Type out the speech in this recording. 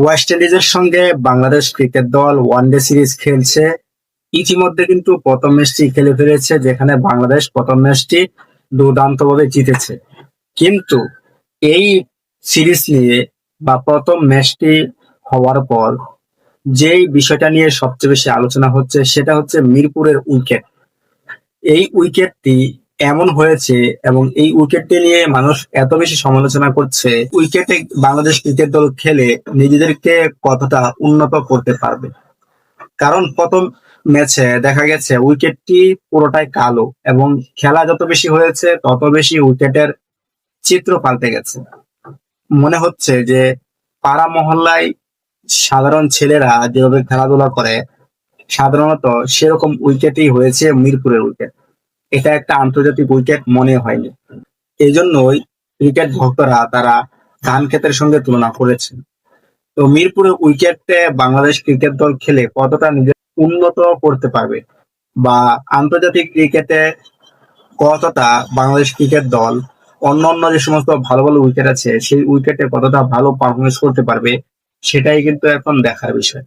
West ইন্ডিজের সঙ্গে Bangladesh cricket দল ওয়ানডে সিরিজ খেলছে। ইতিমধ্যে কিন্তু প্রথম ম্যাচটি খেলে ফেলেছে, যেখানে বাংলাদেশ প্রথম ম্যাচটি দুর্দান্তভাবে জিতেছে। কিন্তু এই সিরিজ নিয়ে বা প্রথম ম্যাচটি হওয়ার পর যেই বিষয়টা নিয়ে সবচেয়ে বেশি আলোচনা হচ্ছে, সেটা হচ্ছে মিরপুরের উইকেট এই উইকেটটি এমন হয়েছে এবং এই উইকেটটি নিয়ে মানুষ এত বেশি সমালোচনা করছে, উইকেটে বাংলাদেশ ক্রিকেট দল খেলে নিজেদেরকে কতটা উন্নত করতে পারবে? কারণ প্রথম ম্যাচে দেখা গেছে উইকেটটি পুরোটাই কালো এবং খেলা যত বেশি হয়েছে, তত বেশি উইকেটের চিত্র পাল্টে গেছে। মনে হচ্ছে যে পাড়া মহল্লায় সাধারণ ছেলেরা যেভাবে খেলাধুলা করে, সাধারণত সেরকম উইকেটই হয়েছে মিরপুরের উইকেট। এটা একটা আন্তর্জাতিক উইকেট মনে হয়নি। এই জন্যই ক্রিকেট ভক্তরা তারা ধান ক্ষেতের সঙ্গে তুলনা করেছেন। তো মিরপুরের উইকেটে বাংলাদেশ ক্রিকেট দল খেলে কতটা নিজের উন্নত করতে পারবে বা আন্তর্জাতিক ক্রিকেটে কতটা বাংলাদেশ ক্রিকেট দল অন্য অন্য যে সমস্ত ভালো ভালো উইকেট আছে, সেই উইকেটে কতটা ভালো পারফরমেন্স করতে পারবে, সেটাই কিন্তু এখন দেখার বিষয়।